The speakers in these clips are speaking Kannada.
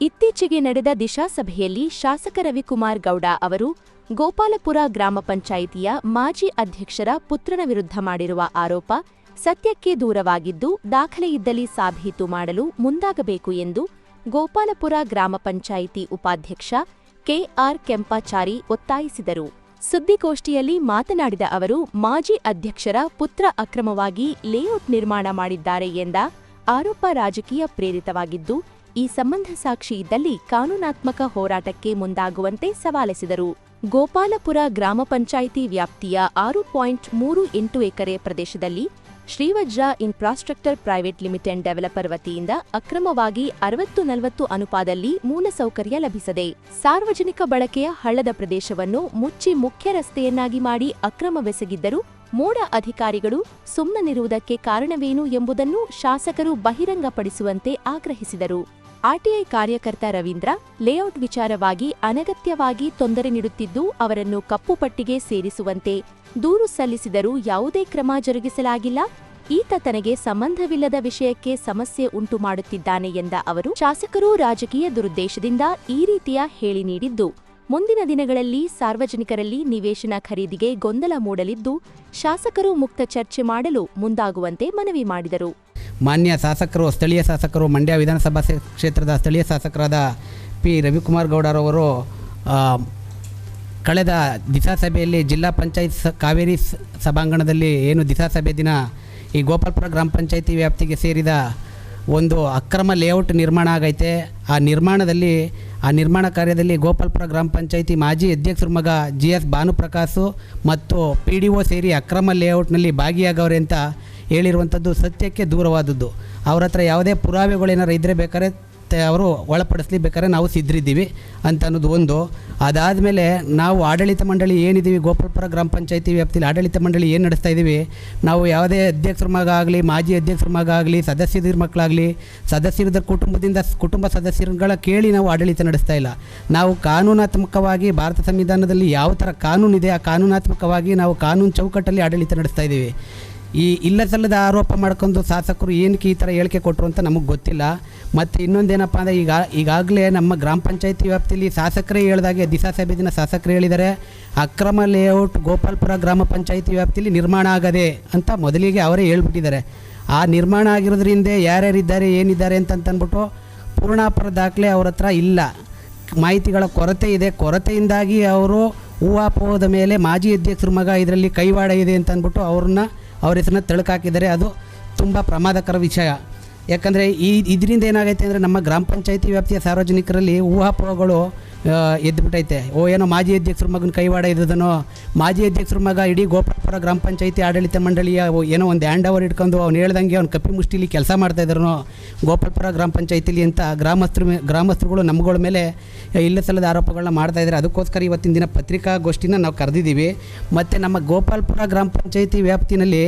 ಇತ್ತೀಚೆಗೆ ನಡೆದ ದಿಶಾ ಸಭೆಯಲ್ಲಿ ಶಾಸಕ ರವಿಕುಮಾರ್ ಗೌಡ ಅವರು ಗೋಪಾಲಪುರ ಗ್ರಾಮ ಪಂಚಾಯಿತಿಯ ಮಾಜಿ ಅಧ್ಯಕ್ಷರ ಪುತ್ರನ ವಿರುದ್ಧ ಮಾಡಿರುವ ಆರೋಪ ಸತ್ಯಕ್ಕೆ ದೂರವಾಗಿದ್ದು ದಾಖಲೆಯಿದ್ದಲ್ಲಿ ಸಾಬೀತು ಮಾಡಲು ಮುಂದಾಗಬೇಕು ಎಂದು ಗೋಪಾಲಪುರ ಗ್ರಾಮ ಪಂಚಾಯಿತಿ ಉಪಾಧ್ಯಕ್ಷ ಕೆಆರ್ ಕೆಂಪಾಚಾರಿ ಒತ್ತಾಯಿಸಿದರು. ಸುದ್ದಿಗೋಷ್ಠಿಯಲ್ಲಿ ಮಾತನಾಡಿದ ಅವರು, ಮಾಜಿ ಅಧ್ಯಕ್ಷರ ಪುತ್ರ ಅಕ್ರಮವಾಗಿ ಲೇಔಟ್ ನಿರ್ಮಾಣ ಮಾಡಿದ್ದಾರೆ ಎಂದ ಆರೋಪ ರಾಜಕೀಯ ಪ್ರೇರಿತವಾಗಿದ್ದು ಈ ಸಂಬಂಧ ಸಾಕ್ಷಿ ಇದ್ದಲ್ಲಿ ಕಾನೂನಾತ್ಮಕ ಹೋರಾಟಕ್ಕೆ ಮುಂದಾಗುವಂತೆ ಸವಾಲೆಸಿದರು. ಗೋಪಾಲಪುರ ಗ್ರಾಮ ಪಂಚಾಯಿತಿ ವ್ಯಾಪ್ತಿಯ ಆರು ಪಾಯಿಂಟ್ ಮೂರು ಎಂಟು ಎಕರೆ ಪ್ರದೇಶದಲ್ಲಿ Shrivajra infrastructure private limited developer ವತಿಯಿಂದ ಅಕ್ರಮವಾಗಿ ಅರವತ್ತು ನಲವತ್ತು ಅನುಪಾದಲ್ಲಿ ಮೂಲಸೌಕರ್ಯ ಲಭಿಸದೆ, ಸಾರ್ವಜನಿಕ ಬಳಕೆಯ ಹಳ್ಳದ ಪ್ರದೇಶವನ್ನು ಮುಚ್ಚಿ ಮುಖ್ಯ ರಸ್ತೆಯನ್ನಾಗಿ ಮಾಡಿ ಅಕ್ರಮವೆಸಗಿದ್ದರೂ ಮೋಡ ಅಧಿಕಾರಿಗಳು ಸುಮ್ಮನಿರುವುದಕ್ಕೆ ಕಾರಣವೇನು ಎಂಬುದನ್ನು ಶಾಸಕರು ಬಹಿರಂಗಪಡಿಸುವಂತೆ ಆಗ್ರಹಿಸಿದರು. ಆರ್ಟಿಐ ಕಾರ್ಯಕರ್ತ ರವೀಂದ್ರ ಲೇಔಟ್ ವಿಚಾರವಾಗಿ ಅನಗತ್ಯವಾಗಿ ತೊಂದರೆ ನೀಡುತ್ತಿದ್ದು ಅವರನ್ನು ಕಪ್ಪುಪಟ್ಟಿಗೆ ಸೇರಿಸುವಂತೆ ದೂರು ಸಲ್ಲಿಸಿದರೂ ಯಾವುದೇ ಕ್ರಮ ಜರುಗಿಸಲಾಗಿಲ್ಲ. ಈತ ತನಗೆ ಸಂಬಂಧವಿಲ್ಲದ ವಿಷಯಕ್ಕೆ ಸಮಸ್ಯೆ ಉಂಟು ಮಾಡುತ್ತಿದ್ದಾನೆ ಎಂದ ಅವರು, ಶಾಸಕರು ರಾಜಕೀಯ ದುರುದ್ದೇಶದಿಂದ ಈ ರೀತಿಯ ಹೇಳಿ ನೀಡಿದ್ದು. ಮುಂದಿನ ದಿನಗಳಲ್ಲಿ ಸಾರ್ವಜನಿಕರಲ್ಲಿ ನಿವೇಶನ ಖರೀದಿಗೆ ಗೊಂದಲ ಮೂಡಲಿದ್ದು, ಶಾಸಕರು ಮುಕ್ತ ಚರ್ಚೆ ಮಾಡಲು ಮುಂದಾಗುವಂತೆ ಮನವಿ ಮಾಡಿದರು. ಮಾನ್ಯ ಶಾಸಕರು, ಸ್ಥಳೀಯ ಶಾಸಕರು, ಮಂಡ್ಯ ವಿಧಾನಸಭಾ ಕ್ಷೇತ್ರದ ಸ್ಥಳೀಯ ಶಾಸಕರಾದ ಪಿ. ರವಿಕುಮಾರ್ ಗೌಡರವರು ಕಳೆದ ದಿಸಾಸಭೆಯಲ್ಲಿ ಜಿಲ್ಲಾ ಪಂಚಾಯತ್ ಕಾವೇರಿ ಸಭಾಂಗಣದಲ್ಲಿ ಏನು ದಿಸಾಸಭೆ ದಿನ ಈ ಗೋಪಾಲ್ಪುರ ಗ್ರಾಮ ಪಂಚಾಯಿತಿ ವ್ಯಾಪ್ತಿಗೆ ಸೇರಿದ ಒಂದು ಅಕ್ರಮ ಲೇಔಟ್ ನಿರ್ಮಾಣ ಆಗೈತೆ. ಆ ನಿರ್ಮಾಣದಲ್ಲಿ ಆ ನಿರ್ಮಾಣ ಕಾರ್ಯದಲ್ಲಿ ಗೋಪಾಲ್ಪುರ ಗ್ರಾಮ ಪಂಚಾಯಿತಿ ಮಾಜಿ ಅಧ್ಯಕ್ಷರ ಮಗ ಜಿ ಎಸ್ ಭಾನುಪ್ರಕಾಶು ಮತ್ತು ಪಿ ಡಿ ಒ ಸೇರಿ ಅಕ್ರಮ ಲೇಔಟ್ನಲ್ಲಿ ಭಾಗಿಯಾಗವ್ರೆ ಅಂತ ಹೇಳಿರುವಂಥದ್ದು ಸತ್ಯಕ್ಕೆ ದೂರವಾದದ್ದು. ಅವರ ಹತ್ರ ಯಾವುದೇ ಪುರಾವೆಗಳೇನಾರು ಇದ್ದರೆ ಬೇಕಾದ್ರೆ ತ- ಅವರು ಒಳಪಡಿಸ್ಲಿ ಬೇಕಾದ್ರೆ ನಾವು ಸಿದ್ಧರಿದ್ದೀವಿ ಅಂತ ಅನ್ನೋದು ಒಂದು. ಅದಾದಮೇಲೆ ನಾವು ಆಡಳಿತ ಮಂಡಳಿ ಏನಿದ್ದೀವಿ ಗೋಪಾಲಪುರ ಗ್ರಾಮ ಪಂಚಾಯತಿ ವ್ಯಾಪ್ತಿಯಲ್ಲಿ ಆಡಳಿತ ಮಂಡಳಿ ಏನು ನಡೆಸ್ತಾ ಇದ್ದೀವಿ, ನಾವು ಯಾವುದೇ ಅಧ್ಯಕ್ಷರ ಮಗ ಆಗಲಿ, ಮಾಜಿ ಅಧ್ಯಕ್ಷರ ಮಗ ಆಗಲಿ ಸದಸ್ಯರ ಮಕ್ಕಳಾಗಲಿ ಸದಸ್ಯರದ ಕುಟುಂಬದಿಂದ ಕುಟುಂಬ ಸದಸ್ಯರುಗಳ ಕೇಳಿ ನಾವು ಆಡಳಿತ ನಡೆಸ್ತಾ ಇಲ್ಲ. ನಾವು ಕಾನೂನಾತ್ಮಕವಾಗಿ ಭಾರತ ಸಂವಿಧಾನದಲ್ಲಿ ಯಾವ ಥರ ಕಾನೂನಿದೆ, ಆ ಕಾನೂನಾತ್ಮಕವಾಗಿ ನಾವು ಕಾನೂನು ಚೌಕಟ್ಟಲ್ಲಿ ಆಡಳಿತ ನಡೆಸ್ತಾ ಇದ್ದೀವಿ. ಈ ಇಲ್ಲಸಲ್ಲದ ಆರೋಪ ಮಾಡ್ಕೊಂಡು ಶಾಸಕರು ಏನಕ್ಕೆ ಈ ಥರ ಹೇಳಿಕೆ ಕೊಟ್ಟರು ಅಂತ ನಮಗೆ ಗೊತ್ತಿಲ್ಲ. ಮತ್ತು ಇನ್ನೊಂದೇನಪ್ಪ ಅಂದರೆ ಈಗ, ಈಗಾಗಲೇ ನಮ್ಮ ಗ್ರಾಮ ಪಂಚಾಯತಿ ವ್ಯಾಪ್ತಿಯಲ್ಲಿ ಶಾಸಕರೇ ಹೇಳಿದಾಗೆ ದಿಸಾ ಸಭೆ ದಿನ ಶಾಸಕರು ಹೇಳಿದ್ದಾರೆ ಅಕ್ರಮ ಲೇಔಟ್ ಗೋಪಾಲ್ಪುರ ಗ್ರಾಮ ಪಂಚಾಯತಿ ವ್ಯಾಪ್ತಿಯಲ್ಲಿ ನಿರ್ಮಾಣ ಆಗದೆ ಅಂತ ಮೊದಲಿಗೆ ಅವರೇ ಹೇಳ್ಬಿಟ್ಟಿದ್ದಾರೆ. ಆ ನಿರ್ಮಾಣ ಆಗಿರೋದ್ರಿಂದ ಯಾರ್ಯಾರಿದ್ದಾರೆ, ಏನಿದ್ದಾರೆ ಅಂತಂತಂದ್ಬಿಟ್ಟು ಪೂರ್ಣಾಪರ ದಾಖಲೆ ಅವ್ರ ಹತ್ರ ಇಲ್ಲ. ಮಾಹಿತಿಗಳ ಕೊರತೆ ಇದೆ. ಕೊರತೆಯಿಂದಾಗಿ ಅವರು ಹೂವಾಪೋದ ಮೇಲೆ ಮಾಜಿ ಅಧ್ಯಕ್ಷರ ಮಗ ಇದರಲ್ಲಿ ಕೈವಾಡ ಇದೆ ಅಂತಂದ್ಬಿಟ್ಟು ಅವ್ರನ್ನ ಅವ್ರ ಹೆಸರನ್ನ ತಳುಕಾಕಿದ್ದಾರೆ ಅದು ತುಂಬ ಪ್ರಮಾದಕರ ವಿಷಯ. ಯಾಕಂದರೆ ಈ, ಇದರಿಂದ ಏನಾಗೈತೆ ಅಂದರೆ ನಮ್ಮ ಗ್ರಾಮ ಪಂಚಾಯಿತಿ ವ್ಯಾಪ್ತಿಯ ಸಾರ್ವಜನಿಕರಲ್ಲಿ ಊಹಾಪೋಹಗಳು ಆ, ಎದ್ದುಬಿಟ್ಟೈತೆ ಓ ಏನೋ ಮಾಜಿ ಅಧ್ಯಕ್ಷರ ಮಗನ ಕೈವಾಡ ಇದ್ದದನೋ. ಮಾಜಿ ಅಧ್ಯಕ್ಷರ ಮಗ ಇಡೀ ಗೋಪಾಲಪುರ ಗ್ರಾಮ ಪಂಚಾಯತಿ ಆಡಳಿತ ಮಂಡಳಿಯ ಏನೋ ಒಂದು ಹ್ಯಾಂಡ್ ಓವರ್ ಇಟ್ಕೊಂಡು ಅವ್ನು ಹೇಳ್ದಂಗೆ ಅವ್ನು ಕಪ್ಪಿ ಮುಷ್ಟಿಲಿ ಕೆಲಸ ಮಾಡ್ತಾ ಇದ್ರು ಗೋಪಾಲಪುರ ಗ್ರಾಮ ಪಂಚಾಯತಿಲಿ ಅಂತ ಗ್ರಾಮಸ್ಥರು ಮೇ- ಗ್ರಾಮಸ್ಥರುಗಳು ನಮ್ಗಳ ಮೇಲೆ ಇಲ್ಲ ಸಲ್ಲದ ಆರೋಪಗಳನ್ನ ಮಾಡ್ತಾ ಇದ್ದಾರೆ ಅದಕ್ಕೋಸ್ಕರ ಇವತ್ತಿನ ದಿನ ಪತ್ರಿಕಾಗೋಷ್ಠಿನ ನಾವು ಕರೆದಿದ್ದೀವಿ ಮತ್ತು ನಮ್ಮ ಗೋಪಾಲ್ಪುರ ಗ್ರಾಮ ಪಂಚಾಯತಿ ವ್ಯಾಪ್ತಿನಲ್ಲಿ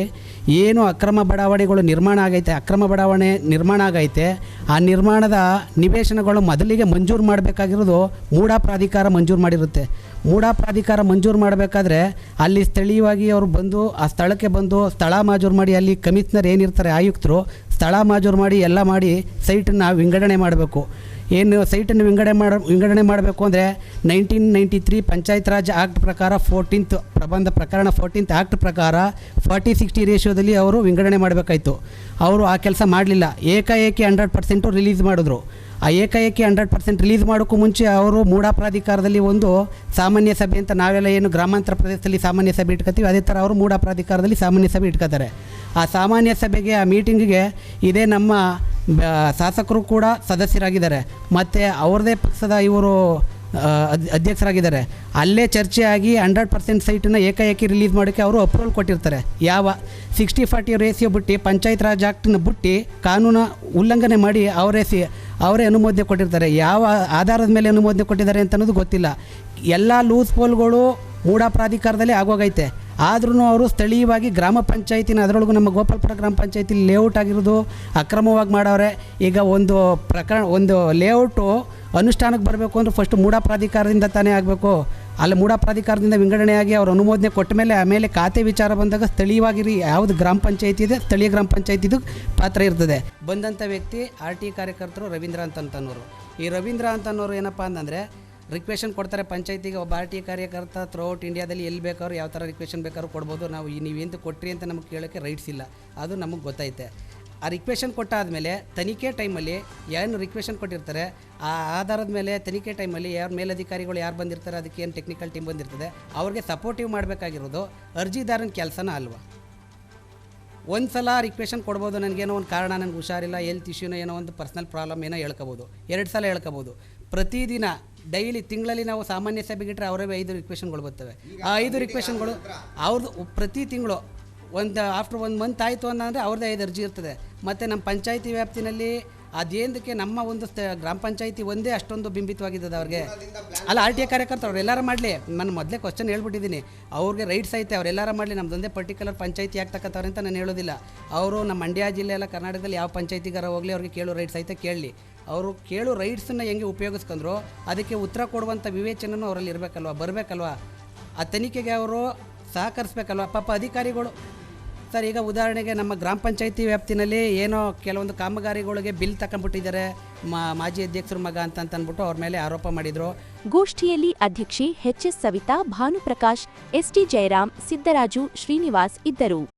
ಏನು ಅಕ್ರಮ ಬಡಾವಣೆಗಳು ನಿರ್ಮಾಣ ಆಗೈತೆ ಅಕ್ರಮ ಬಡಾವಣೆ ನಿರ್ಮಾಣ ಆಗೈತೆ ಆ ನಿರ್ಮಾಣದ ನಿವೇಶನಗಳು ಮೊದಲಿಗೆ ಮಂಜೂರು ಮಾಡಬೇಕಾಗಿರೋದು ಮೂಡಾ ಪ್ರಾಧಿಕಾರ ಮಂಜೂರು ಮಾಡಿರುತ್ತೆ. ಮೂಡಾ ಪ್ರಾಧಿಕಾರ ಮಂಜೂರು ಮಾಡಬೇಕಾದ್ರೆ ಅಲ್ಲಿ ಸ್ಥಳೀಯವಾಗಿ ಅವರು ಬಂದು, ಆ ಸ್ಥಳಕ್ಕೆ ಬಂದು ಸ್ಥಳ ಮಾಜೂರು ಮಾಡಿ ಅಲ್ಲಿ ಕಮಿಷನರ್ ಏನಿರ್ತಾರೆ, ಆಯುಕ್ತರು ಸ್ಥಳ ಮಾಜೂರು ಮಾಡಿ ಎಲ್ಲ ಮಾಡಿ ಸೈಟನ್ನು ವಿಂಗಡಣೆ ಮಾಡಬೇಕು. ಏನು ಸೈಟನ್ನು ವಿಂಗಡಣೆ ಮಾಡ, ವಿಂಗಡಣೆ ಮಾಡಬೇಕು ಅಂದರೆ nineteen ninety three panchayat raj act ಪ್ರಕಾರ ಫೋರ್ಟೀನ್ತ್ ಪ್ರಬಂಧ ಪ್ರಕರಣ ಫೋರ್ಟೀನ್ತ್ ಆಕ್ಟ್ ಪ್ರಕಾರ ಫಾರ್ಟಿ ಸಿಕ್ಸ್ಟಿ ರೇಷಿಯೋದಲ್ಲಿ ಅವರು ವಿಂಗಡಣೆ ಮಾಡಬೇಕಾಯಿತು. ಅವರು ಆ ಕೆಲಸ ಮಾಡಲಿಲ್ಲ. ಏಕಾಏಕಿ ಹಂಡ್ರೆಡ್ ಪರ್ಸೆಂಟು ರಿಲೀಸ್ ಮಾಡಿದ್ರು. ಆ ಏಕಾಏಕಿ ಹಂಡ್ರೆಡ್ ಪರ್ಸೆಂಟ್ ರಿಲೀಸ್ ಮಾಡೋಕ್ಕೂ ಮುಂಚೆ ಅವರು ಮೂಡಾ ಪ್ರಾಧಿಕಾರದಲ್ಲಿ ಒಂದು ಸಾಮಾನ್ಯ ಸಭೆ ಅಂತ ನಾವೆಲ್ಲ ಏನು ಗ್ರಾಮಾಂತರ ಪ್ರದೇಶದಲ್ಲಿ ಸಾಮಾನ್ಯ ಸಭೆ ಇಟ್ಕೋತೀವಿ, ಅದೇ ಥರ ಅವರು ಮೂಡಾ ಪ್ರಾಧಿಕಾರದಲ್ಲಿ ಸಾಮಾನ್ಯ ಸಭೆ ಇಟ್ಕೋತಾರೆ. ಆ ಸಾಮಾನ್ಯ ಸಭೆಗೆ, ಆ ಮೀಟಿಂಗಿಗೆ ಇದೇ ನಮ್ಮ ಶಾಸಕರು ಕೂಡ ಸದಸ್ಯರಾಗಿದ್ದಾರೆ. ಮತ್ತು ಅವ್ರದೇ ಪಕ್ಷದ ಇವರು ಅಧ್ಯಕ್ಷರಾಗಿದ್ದಾರೆ. ಅಲ್ಲೇ ಚರ್ಚೆ ಆಗಿ ಹಂಡ್ರೆಡ್ ಪರ್ಸೆಂಟ್ ಸೈಟನ್ನು ಏಕಾಏಕಿ ರಿಲೀಸ್ ಮಾಡೋಕ್ಕೆ ಅವರು ಅಪ್ರೂವಲ್ ಕೊಟ್ಟಿರ್ತಾರೆ. ಯಾವ ಸಿಕ್ಸ್ಟಿ ಫಾರ್ಟಿ ರೇಸಿಯೋ ಬಿಟ್ಟು, ಪಂಚಾಯತ್ ರಾಜ್ ಆ್ಯಕ್ಟನ್ನು ಬಿಟ್ಟು ಕಾನೂನು ಉಲ್ಲಂಘನೆ ಮಾಡಿ ಅವರೇ ಸಿ, ಅವರೇ ಅನುಮೋದನೆ ಕೊಟ್ಟಿರ್ತಾರೆ. ಯಾವ ಆಧಾರದ ಮೇಲೆ ಅನುಮೋದನೆ ಕೊಟ್ಟಿದ್ದಾರೆ ಅಂತ ಅನ್ನೋದು ಗೊತ್ತಿಲ್ಲ. ಎಲ್ಲ ಲೂಸ್ ಪೋಲ್ಗಳು ಮೂಡಾ ಪ್ರಾಧಿಕಾರದಲ್ಲಿ ಆಗೋಗೈತೆ. ಆದ್ರೂ ಅವರು ಸ್ಥಳೀಯವಾಗಿ ಗ್ರಾಮ ಪಂಚಾಯತಿನ ಅದರೊಳಗೂ ನಮ್ಮ ಗೋಪಾಲ್ಪುರ ಗ್ರಾಮ ಪಂಚಾಯತಿ ಲೇಔಟ್ ಆಗಿರೋದು ಅಕ್ರಮವಾಗಿ ಮಾಡವ್ರೆ. ಈಗ ಒಂದು ಪ್ರಕರಣ, ಒಂದು ಲೇಔಟು ಅನುಷ್ಠಾನಕ್ಕೆ ಬರಬೇಕು ಅಂದರೆ ಫಸ್ಟ್ ಮೂಡಾ ಪ್ರಾಧಿಕಾರದಿಂದ ತಾನೇ ಆಗಬೇಕು. ಅಲ್ಲಿ ಮೂಡ ಪ್ರಾಧಿಕಾರದಿಂದ ವಿಂಗಡಣೆಯಾಗಿ ಅವ್ರ ಅನುಮೋದನೆ ಕೊಟ್ಟ ಮೇಲೆ ಆಮೇಲೆ ಖಾತೆ ವಿಚಾರ ಬಂದಾಗ ಸ್ಥಳೀಯವಾಗಿರಿ, ಯಾವುದು ಗ್ರಾಮ ಪಂಚಾಯತಿ ಇದೆ, ಸ್ಥಳೀಯ ಗ್ರಾಮ ಪಂಚಾಯತಿದು ಪಾತ್ರ ಇರ್ತದೆ. ಬಂದಂಥ ವ್ಯಕ್ತಿ, ಆರ್ ಟಿ ಕಾರ್ಯಕರ್ತರು ರವೀಂದ್ರ ಅಂತಂತನೋರು ಈ ರವೀಂದ್ರ ಅಂತನವರು ಏನಪ್ಪ ಅಂತಂದರೆ ರಿಕ್ವೆಷನ್ ಕೊಡ್ತಾರೆ ಪಂಚಾಯತಿಗೆ, ಒಬ್ಬ ಆರ್ ಟಿ ಕಾರ್ಯಕರ್ತ ಥ್ರೂಔಟ್ ಇಂಡಿಯಾದಲ್ಲಿ ಎಲ್ಲಿ ಬೇಕಾದ್ರೂ ಯಾವ ಥರ ರಿಕ್ವೆಷನ್ ಬೇಕಾದ್ರೂ ಕೊಡ್ಬೋದು. ನಾವು ಈ ನೀವೇಂತ ಕೊಟ್ರಿ ಅಂತ ನಮಗೆ ಕೇಳೋಕ್ಕೆ ರೈಟ್ಸ್ ಇಲ್ಲ. ಅದು ನಮಗೆ ಗೊತ್ತೈತೆ. ಆ ರಿಕ್ವೆಷನ್ ಕೊಟ್ಟಾದಮೇಲೆ ತನಿಖೆ ಟೈಮಲ್ಲಿ ಏನು ರಿಕ್ವೆಷನ್ ಕೊಟ್ಟಿರ್ತಾರೆ, ಆ ಆಧಾರದ ಮೇಲೆ ತನಿಖೆ ಟೈಮಲ್ಲಿ ಯಾರು ಮೇಲಧಿಕಾರಿಗಳು ಯಾರು ಬಂದಿರ್ತಾರೆ, ಅದಕ್ಕೆ ಏನು ಟೆಕ್ನಿಕಲ್ ಟೀಮ್ ಬಂದಿರ್ತದೆ, ಅವ್ರಿಗೆ ಸಪೋರ್ಟಿವ್ ಮಾಡಬೇಕಾಗಿರೋದು ಅರ್ಜಿದಾರನ ಕೆಲಸನ ಅಲ್ವಾ? ಒಂದು ಸಲ ರಿಕ್ವೆಷನ್ ಕೊಡ್ಬೋದು, ನನಗೇನೋ ಒಂದು ಕಾರಣ, ನನಗೆ ಹುಷಾರಿಲ್ಲ ಹೆಲ್ತ್ ಇಶ್ಯೂನೋ ಏನೋ ಒಂದು ಪರ್ಸ್ನಲ್ ಪ್ರಾಬ್ಲಮ್ ಏನೋ ಹೇಳ್ಕೊಬೋದು, ಎರಡು ಸಲ ಹೇಳ್ಕೊಬೋದು. ಪ್ರತಿದಿನ ಡೈಲಿ ತಿಂಗಳಲ್ಲಿ ನಾವು ಸಾಮಾನ್ಯ ಸಭೆಗಿಟ್ರೆ ಅವರೇ ಐದು ರಿಕ್ವೆಷನ್ಗಳು ಬರ್ತವೆ. ಆ ಐದು ರಿಕ್ವೆಷನ್ಗಳು ಅವ್ರದ್ದು ಪ್ರತಿ ತಿಂಗಳು ಒಂದು ಆಫ್ಟರ್ ಒಂದು ಮಂತ್ ಆಯಿತು ಅಂತಂದರೆ ಅವ್ರದ್ದೇ ಐದು ಅರ್ಜಿ ಇರ್ತದೆ. ಮತ್ತು ನಮ್ಮ ಪಂಚಾಯತಿ ವ್ಯಾಪ್ತಿನಲ್ಲಿ ಅದೇಂದಕ್ಕೆ ನಮ್ಮ ಒಂದು ಗ್ರಾಮ ಪಂಚಾಯತಿ ಒಂದೇ ಅಷ್ಟೊಂದು ಬಿಂಬಿತವಾಗಿದ್ದದ ಅವ್ರಿಗೆ. ಅಲ್ಲ ಆರ್ ಟಿ ಐ ಕಾರ್ಯಕರ್ತರು ಅವ್ರು ಎಲ್ಲಾರು ಮಾಡಲಿ. ನಾನು ಮೊದಲೇ ಕ್ವಶನ್ ಹೇಳ್ಬಿಟ್ಟಿದ್ದೀನಿ. ಅವ್ರಿಗೆ ರೈಟ್ಸ್ ಐತೆ, ಅವ್ರು ಎಲ್ಲಾರು ಮಾಡಲಿ. ನಮ್ಮದೊಂದೇ ಪರ್ಟಿಕ್ಯುಲರ್ ಪಂಚಾಯತಿ ಆಗ್ತಕ್ಕಂಥವ್ರು ಅಂತ ನಾನು ಹೇಳೋದಿಲ್ಲ. ಅವರು ನಮ್ಮ ಮಂಡ್ಯ ಜಿಲ್ಲೆ ಎಲ್ಲ ಕರ್ನಾಟಕದಲ್ಲಿ ಯಾವ ಪಂಚಾಯತಿಗಾರ ಹೋಗಲಿ, ಅವ್ರಿಗೆ ಕೇಳೋ ರೈಟ್ಸ್ ಐತೆ ಕೇಳಲಿ. ಅವರು ಕೇಳೋ ರೈಟ್ಸನ್ನು ಹೆಂಗೆ ಉಪಯೋಗಿಸ್ಕೊಂಡ್ರು, ಅದಕ್ಕೆ ಉತ್ತರ ಕೊಡುವಂಥ ವಿವೇಚನೆಯೂ ಅವರಲ್ಲಿ ಇರಬೇಕಲ್ವ, ಬರಬೇಕಲ್ವ? ಆ ತನಿಖೆಗೆ ಅವರು ಸಹಕರಿಸ್ಬೇಕಲ್ವ? ಪಾಪ ಅಧಿಕಾರಿಗಳು ಸರ್ ಈಗ ಉದಾಹರಣೆಗೆ ನಮ್ಮ ಗ್ರಾಮ ಪಂಚಾಯತಿ ವ್ಯಾಪ್ತಿನಲ್ಲಿ ಏನೋ ಕೆಲವೊಂದು ಕಾಮಗಾರಿಗಳಿಗೆ ಬಿಲ್ ತಕೊಂಡ್ಬಿಟ್ಟಿದ್ದಾರೆ. ಮಾಜಿ ಅಧ್ಯಕ್ಷರ ಮಗ ಅಂತ ಅಂದ್ಬಿಟ್ಟು ಅವ್ರ ಮೇಲೆ ಆರೋಪ ಮಾಡಿದ್ರು. ಗೋಷ್ಠಿಯಲ್ಲಿ ಅಧ್ಯಕ್ಷೆ ಎಚ್ಎಸ್ ಸವಿತಾ, ಭಾನುಪ್ರಕಾಶ್ ಎಸ್ಟಿ ಜಯರಾಮ್, ಸಿದ್ದರಾಜು, ಶ್ರೀನಿವಾಸ್ ಇದ್ದರು.